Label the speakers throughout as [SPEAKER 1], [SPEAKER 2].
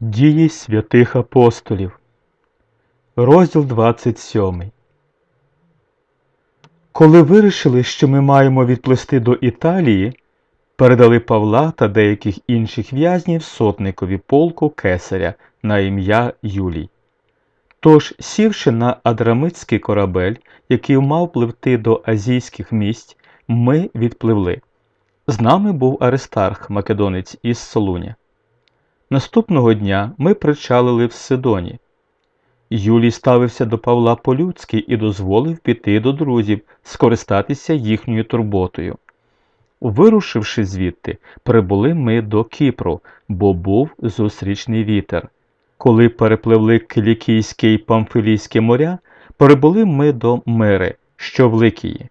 [SPEAKER 1] Дії святих апостолів. Розділ 27. Коли вирішили, що ми маємо відплисти до Італії, передали Павла та деяких інших в'язнів сотникові полку кесаря на ім'я Юлій. Тож, сівши на адрамитський корабель, який мав пливти до азійських місць, ми відпливли. З нами був Аристарх, македонець із Солуня. Наступного дня ми причалили в Сидоні. Юлій ставився до Павла по-людськи і дозволив піти до друзів, скористатися їхньою турботою. Вирушивши звідти, прибули ми до Кіпру, бо був зустрічний вітер. Коли перепливли Килікійське і Памфилійське моря, прибули ми до Мири, що в Ликії.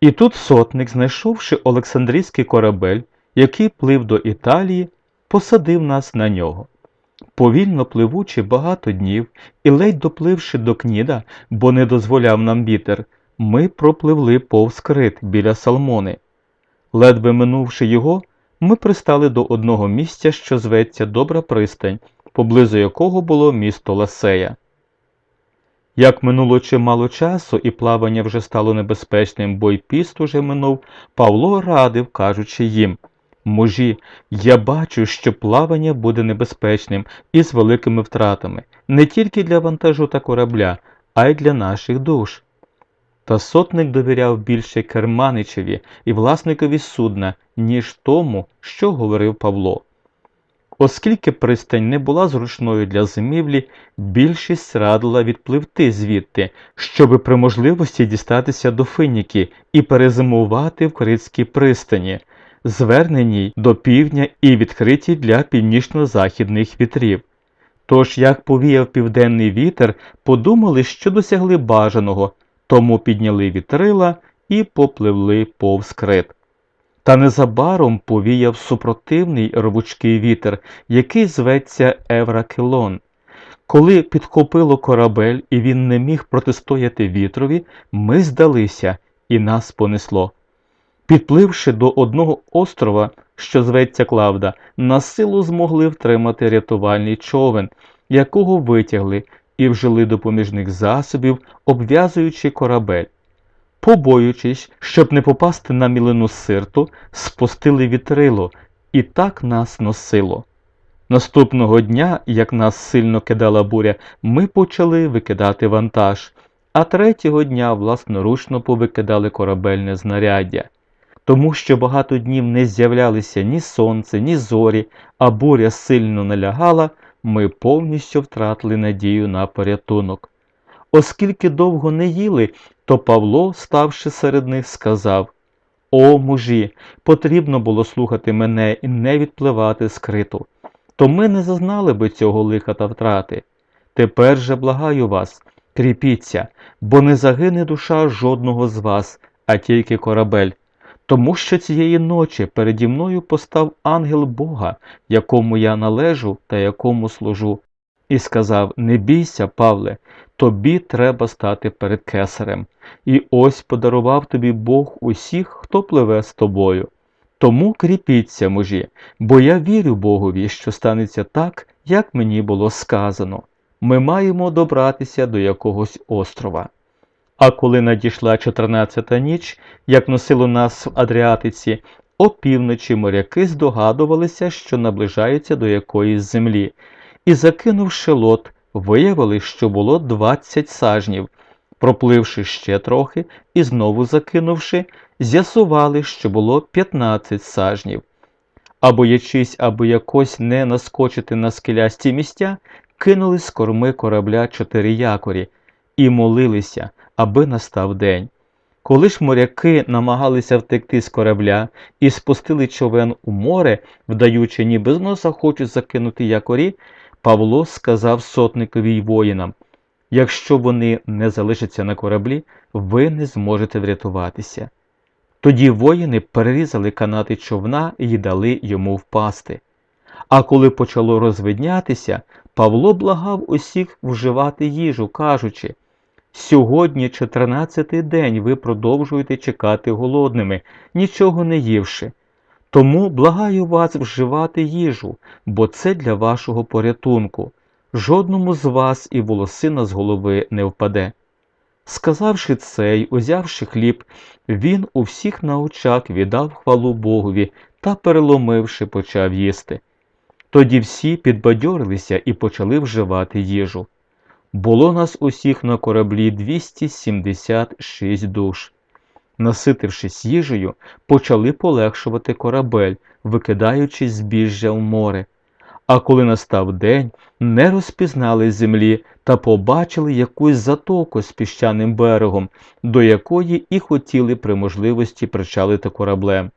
[SPEAKER 1] І тут сотник, знайшовши Олександрійський корабель, який плив до Італії, посадив нас на нього. Повільно пливучи багато днів і ледь допливши до Кніда, бо не дозволяв нам вітер, ми пропливли повз крит біля Салмони. Ледве минувши його, ми пристали до одного місця, що зветься Добра пристань, поблизу якого було місто Ласея. Як минуло чимало часу і плавання вже стало небезпечним, бо й піст уже минув, Павло радив, кажучи їм Мужі, я бачу, що плавання буде небезпечним і з великими втратами, не тільки для вантажу та корабля, а й для наших душ. Та сотник довіряв більше керманичеві і власникові судна, ніж тому, що говорив Павло. Оскільки пристань не була зручною для зимівлі, більшість радила відпливти звідти, щоби при можливості дістатися до Финіки і перезимувати в Критській пристані, зверненій до півдня і відкритій для північно-західних вітрів. Тож, як повіяв південний вітер, подумали, що досягли бажаного, тому підняли вітрила і попливли повз крит. Та незабаром повіяв супротивний рвучкий вітер, який зветься Евракелон. Коли підхопило корабель і він не міг протистояти вітрові, ми здалися і нас понесло. Підпливши до одного острова, що зветься Клавда, на силу змогли втримати рятувальний човен, якого витягли і вжили допоміжних засобів, обв'язуючи корабель. Побоюючись, щоб не попасти на мілину сирту, спустили вітрило, і так нас носило. Наступного дня, як нас сильно кидала буря, ми почали викидати вантаж, а третього дня власноручно повикидали корабельне знаряддя. Тому що багато днів не з'являлися ні сонце, ні зорі, а буря сильно налягала, ми повністю втратили надію на порятунок. Оскільки довго не їли, то Павло, ставши серед них, сказав О, мужі, потрібно було слухати мене і не відпливати з криту, то ми не зазнали би цього лиха та втрати. Тепер же благаю вас, кріпіться, бо не загине душа жодного з вас, а тільки корабель. Тому що цієї ночі переді мною постав ангел Бога, якому я належу та якому служу, і сказав Не бійся, Павле, тобі треба стати перед кесарем, і ось подарував тобі Бог усіх, хто пливе з тобою. Тому кріпіться, мужі, бо я вірю Богові, що станеться так, як мені було сказано. Ми маємо добратися до якогось острова. А коли надійшла 14-та ніч, як носило нас в Адріатиці, опівночі моряки здогадувалися, що наближаються до якоїсь землі, і, закинувши лот, виявили, що було 20 сажнів. Пропливши ще трохи і знову закинувши, з'ясували, що було 15 сажнів. А боячись або якось не наскочити на скелясті місця, кинули з корми корабля чотири якорі і молилися, аби настав день. Коли ж моряки намагалися втекти з корабля і спустили човен у море, вдаючи, ніби з носа хочуть закинути якорі, Павло сказав сотникові й воїнам якщо вони не залишаться на кораблі, ви не зможете врятуватися. Тоді воїни перерізали канати човна і дали йому впасти. А коли почало розвиднятися, Павло благав усіх вживати їжу, кажучи Сьогодні, 14-й день, ви продовжуєте чекати голодними, нічого не ївши. Тому благаю вас вживати їжу, бо це для вашого порятунку. Жодному з вас і волосина з голови не впаде. Сказавши це й узявши хліб, він у всіх на очах віддав хвалу Богові та, переломивши, почав їсти. Тоді всі підбадьорилися і почали вживати їжу. Було нас усіх на кораблі 276 душ. Наситившись їжею, почали полегшувати корабель, викидаючи збіжжя в море. А коли настав день, не розпізнали землі та побачили якусь затоку з піщаним берегом, до якої і хотіли при можливості причалити кораблем.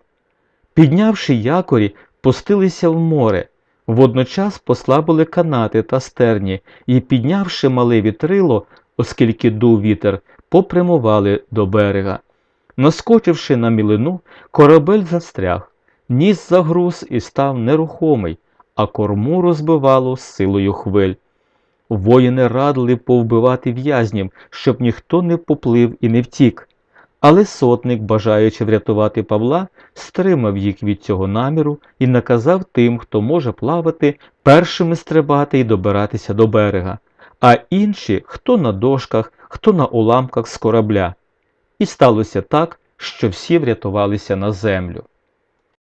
[SPEAKER 1] Піднявши якорі, пустилися в море, водночас послабили канати та стерні і, піднявши мале вітрило, оскільки дув вітер, попрямували до берега. Наскочивши на мілину, корабель застряг, ніс загруз і став нерухомий, а корму розбивало силою хвиль. Воїни радили повбивати в'язнів, щоб ніхто не поплив і не втік. Але сотник, бажаючи врятувати Павла, стримав їх від цього наміру і наказав тим, хто може плавати, першими стрибати і добиратися до берега, а інші хто на дошках, хто на уламках з корабля. І сталося так, що всі врятувалися на землю.